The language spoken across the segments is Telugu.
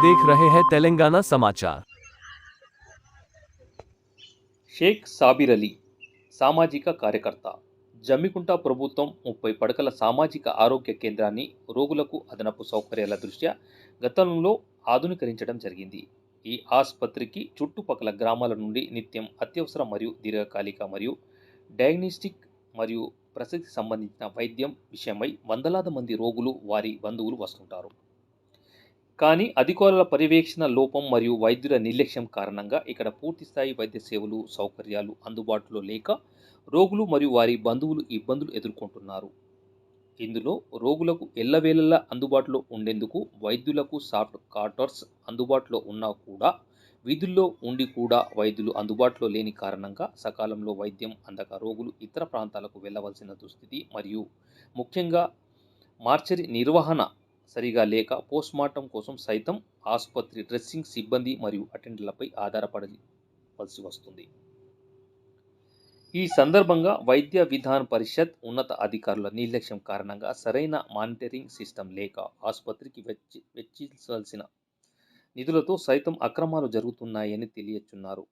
देख रहे हैं तेलंगाना समाचार షేక్ సాబిర్ అలీ సామాజిక కార్యకర్త జమ్మికుంట ప్రభుత్వం ముప్పై పడకల సామాజిక ఆరోగ్య కేంద్రాన్ని రోగులకు అదనపు సౌకర్యాల దృష్ట్యా గతంలో ఆధునీకరించడం జరిగింది ఈ ఆసుపత్రికి చుట్టుపక్కల గ్రామాల నుండి నిత్యం అత్యవసర మరియు దీర్ఘకాలిక మరియు డయాగ్నోస్టిక్ మరియు ప్రసక్తి సంబంధించిన వైద్యం విషయమై వందలాది మంది రోగులు వారి బంధువులు వస్తుంటారు కానీ అధికారుల పర్యవేక్షణ లోపం మరియు వైద్యుల నిర్లక్ష్యం కారణంగా ఇక్కడ పూర్తిస్థాయి వైద్య సేవలు సౌకర్యాలు అందుబాటులో లేక రోగులు మరియు వారి బంధువులు ఇబ్బందులు ఎదుర్కొంటున్నారు. ఇందులో రోగులకు ఎల్లవేళలా అందుబాటులో ఉండేందుకు వైద్యులకు సాఫ్ట్ కార్టర్స్ అందుబాటులో ఉన్నా కూడా వీధుల్లో ఉండి కూడా వైద్యులు అందుబాటులో లేని కారణంగా సకాలంలో వైద్యం అందక రోగులు ఇతర ప్రాంతాలకు వెళ్ళవలసిన దుస్థితి మరియు ముఖ్యంగా మార్చరీ నిర్వహణ సరిగా లేక పోస్ట్మార్టం కోసం సైతం ఆసుపత్రి డ్రెస్సింగ్ సిబ్బంది మరియు అటెండర్లపై ఆధారపడవలసి వస్తుంది. ఈ సందర్భంగా వైద్య విధాన పరిషత్ ఉన్నత అధికారుల నిర్లక్ష్యం కారణంగా సరైన మానిటరింగ్ సిస్టమ్ లేక ఆసుపత్రికి వెచ్చి వెచ్చించాల్సిన నిధులతో సైతం అక్రమాలు జరుగుతున్నాయని తెలియచున్నారు.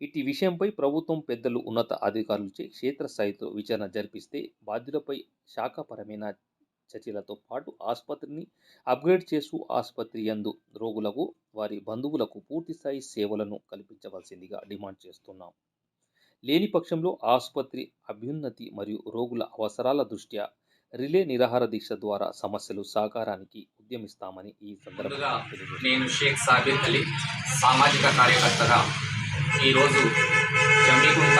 ఇటు విషయంపై ప్రభుత్వం పెద్దలు ఉన్నత అధికారులచే క్షేత్రస్థాయితో విచారణ జరిపిస్తే బాధ్యులపై శాఖపరమైన చర్యలతో పాటు ఆసుపత్రిని అప్గ్రేడ్ చేస్తూ ఆసుపత్రి యందు రోగులకు వారి బంధువులకు పూర్తిస్థాయి సేవలను కల్పించవలసిందిగా డిమాండ్ చేస్తున్నాం లేని పక్షంలో ఆసుపత్రి అభ్యున్నతి మరియు రోగుల అవసరాల దృష్ట్యా రిలే నిరాహార దీక్ష ద్వారా సమస్యలు సాకారానికి ఉద్యమిస్తామని ఈ సందర్భంగా. నేను షేక్ సాబిర్ అలీ సామాజిక కార్యకర్తగా ఈరోజు జమ్మికుంట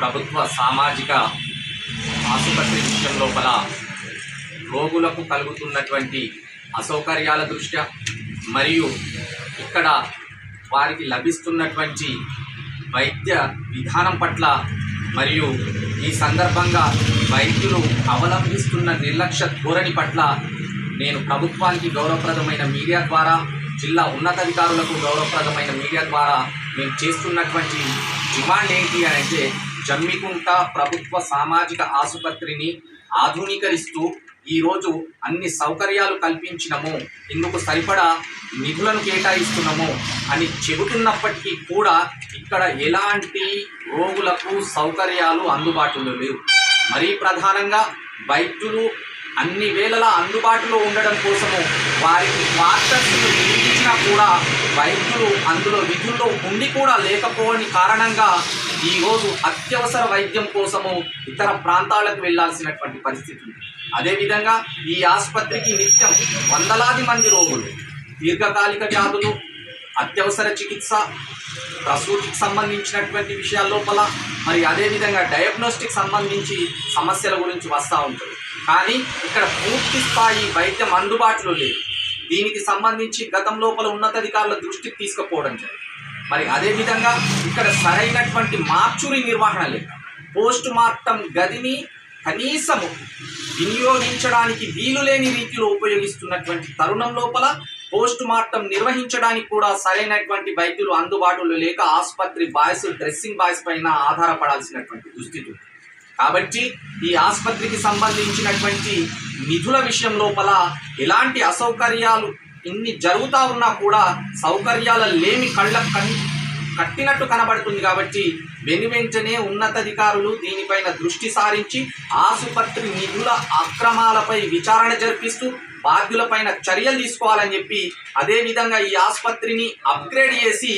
ప్రభుత్వ సామాజిక ఆసుపత్రి విషయం లోపల రోగులకు కలుగుతున్నటువంటి అసౌకర్యాల దృష్ట్యా మరియు ఇక్కడ వారికి లభిస్తున్నటువంటి వైద్య విధానం పట్ల మరియు ఈ సందర్భంగా వైద్యులు అవలంబిస్తున్న నిర్లక్ష్య ధోరణి పట్ల నేను ప్రభుత్వానికి గౌరవప్రదమైన మీడియా ద్వారా జిల్లా ఉన్నతాధికారులకు గౌరవప్రదమైన మీడియా ద్వారా మేము చేస్తున్నటువంటి డిమాండ్ ఏంటి అని అంటే జమ్మికుంట ప్రభుత్వ సామాజిక ఆసుపత్రిని ఆధునీకరిస్తూ ఈరోజు అన్ని సౌకర్యాలు కల్పించినము. ఇందుకు సరిపడా నిధులను కేటాయిస్తున్నాము అని చెబుతున్నప్పటికీ కూడా ఇక్కడ ఎలాంటి రోగులకు సౌకర్యాలు అందుబాటులో లేవు. మరీ ప్రధానంగా వైద్యులు అన్ని వేళలా అందుబాటులో ఉండడం కోసము వారికి క్వార్టర్స్ను నిర్మించినా కూడా వైద్యులు అందులో విధుల్లో ఉండి కూడా లేకపోవని కారణంగా ఈరోజు అత్యవసర వైద్యం కోసము ఇతర ప్రాంతాలకు వెళ్ళాల్సినటువంటి పరిస్థితి ఉంది. అదేవిధంగా ఈ ఆసుపత్రికి నిత్యం వందలాది మంది రోగులు దీర్ఘకాలిక వ్యాధులు అత్యవసర చికిత్స ప్రసూతికి సంబంధించినటువంటి విషయాల లోపల మరి అదేవిధంగా డయాగ్నోస్టిక్ సంబంధించి సమస్యల గురించి వస్తూ ఉంటుంది. కానీ ఇక్కడ పూర్తి స్థాయి వైద్యం అందుబాటులో లేదు. దీనికి సంబంధించి గతం లోపల ఉన్నతాధికారుల దృష్టికి తీసుకుపోవడం జరిగింది. మరి అదేవిధంగా ఇక్కడ సరైనటువంటి మార్చురి నిర్వహణ లేక పోస్ట్ మార్టం గదిని కనీసము వినియోగించడానికి వీలు లేని రీతిలో ఉపయోగిస్తున్నటువంటి తరుణం లోపల పోస్ట్ మార్టం నిర్వహించడానికి కూడా సరైనటువంటి వైద్యులు అందుబాటులో లేక ఆసుపత్రి బాయ్స్ డ్రెస్సింగ్ బాయ్స్ పైన ఆధారపడాల్సినటువంటి దుస్థితి కాబట్టి ఈ ఆసుపత్రికి సంబంధించినటువంటి నిధుల విషయం లోపల ఎలాంటి అసౌకర్యాలు ఇన్ని జరుగుతూ ఉన్నా కూడా సౌకర్యాల లేమి కళ్ళ కట్టినట్టు కనబడుతుంది కాబట్టి వెను వెంటనే ఉన్నతాధికారులు దీనిపైన దృష్టి సారించి ఆసుపత్రి నిధుల అక్రమాలపై విచారణ జరిపిస్తూ బాధ్యులపైన చర్యలు తీసుకోవాలని చెప్పి అదేవిధంగా ఈ ఆసుపత్రిని అప్గ్రేడ్ చేసి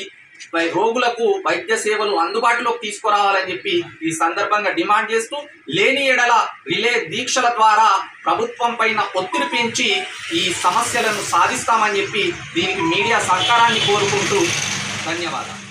రోగులకు వైద్య సేవలు అందుబాటులోకి తీసుకురావాలని చెప్పి ఈ సందర్భంగా డిమాండ్ చేస్తూ లేని ఎడల రిలే దీక్షల ద్వారా ప్రభుత్వం పైన ఒత్తిడి పెంచి ఈ సమస్యలను సాధిస్తామని చెప్పి దీనికి మీడియా సహకారాన్ని కోరుకుంటూ ధన్యవాదాలు.